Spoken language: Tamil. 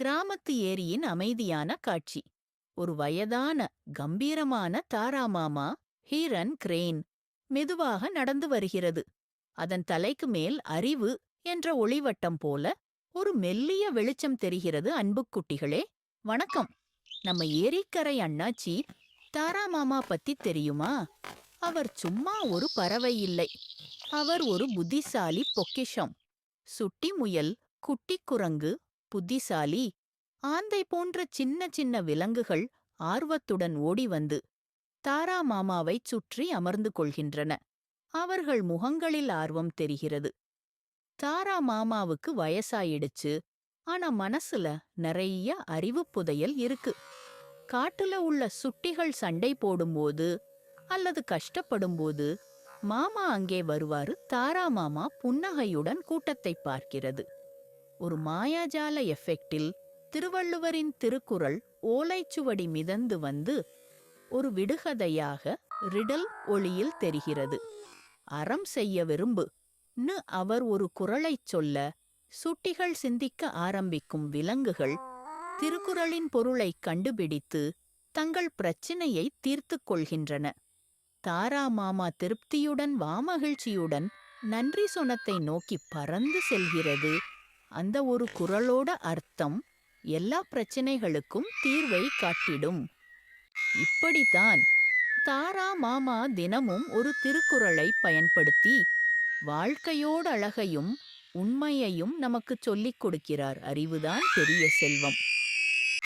கிராமத்து ஏரியின் அமைதியான காட்சி. ஒரு வயதான கம்பீரமான தாராமாமா ஹீரன் கிரேன் மெதுவாக நடந்து வருகிறது. அதன் தலைக்கு மேல் அறிவு என்ற ஒளிவட்டம் போல ஒரு மெல்லிய வெளிச்சம் தெரிகிறது அன்புக்குட்டிகளே வணக்கம். நம்ம ஏரிக்கரை அண்ணாச்சி தாராமாமா பத்தி தெரியுமா? அவர் சும்மா ஒரு பறவை இல்லை. அவர் ஒரு புத்திசாலி பொக்கிஷம். சுட்டி முயல் குட்டி குரங்கு புத்திசாலி. ஆந்தை போன்ற சின்ன சின்ன விலங்குகள் ஆர்வத்துடன் ஓடி வந்து தாரா மாமாவைச் சுற்றி அமர்ந்து கொள்கின்றன. அவர்கள் முகங்களில் ஆர்வம் தெரிகிறது. தாரா மாமாவுக்கு வயசாயிடுச்சு. ஆனா மனசுல நிறைய அறிவுப் புதையல் இருக்கு. காட்டுல உள்ள சுட்டிகள் சண்டை போடும்போது அல்லது கஷ்டப்படும்போது மாமா அங்கே வருவாரு. தாரா மாமா புன்னகையுடன் கூட்டத்தை பார்க்கிறது. ஒரு மாயாஜால எஃபெக்டில் திருவள்ளுவரின் திருக்குறள் ஓலைச்சுவடி மிதந்து வந்து ஒரு விடுகதையாக ரிடல் ஒளியில் தெரிகிறது. அறம் செய்ய விரும்பு. நு அவர் ஒரு குரலைச் சொல்ல சுட்டிகள் சிந்திக்க ஆரம்பிக்கும் விலங்குகள் திருக்குறளின் பொருளைக் கண்டுபிடித்து தங்கள் பிரச்சினையை தீர்த்துக் கொள்கின்றன. தாரா மாமா திருப்தியுடன் வாமகிழ்ச்சியுடன் நன்றி சொனத்தை நோக்கி பறந்து செல்கிறது அந்த ஒரு குரலோட அர்த்தம் எல்லா பிரச்சனைகளுக்கும் தீர்வை காட்டிடும். இப்படித்தான் தாரா மாமா தினமும் ஒரு திருக்குறளை பயன்படுத்தி வாழ்க்கையோட அழகையும் உண்மையையும் நமக்குச் சொல்லிக் கொடுக்கிறார். அறிவுதான் பெரிய செல்வம்.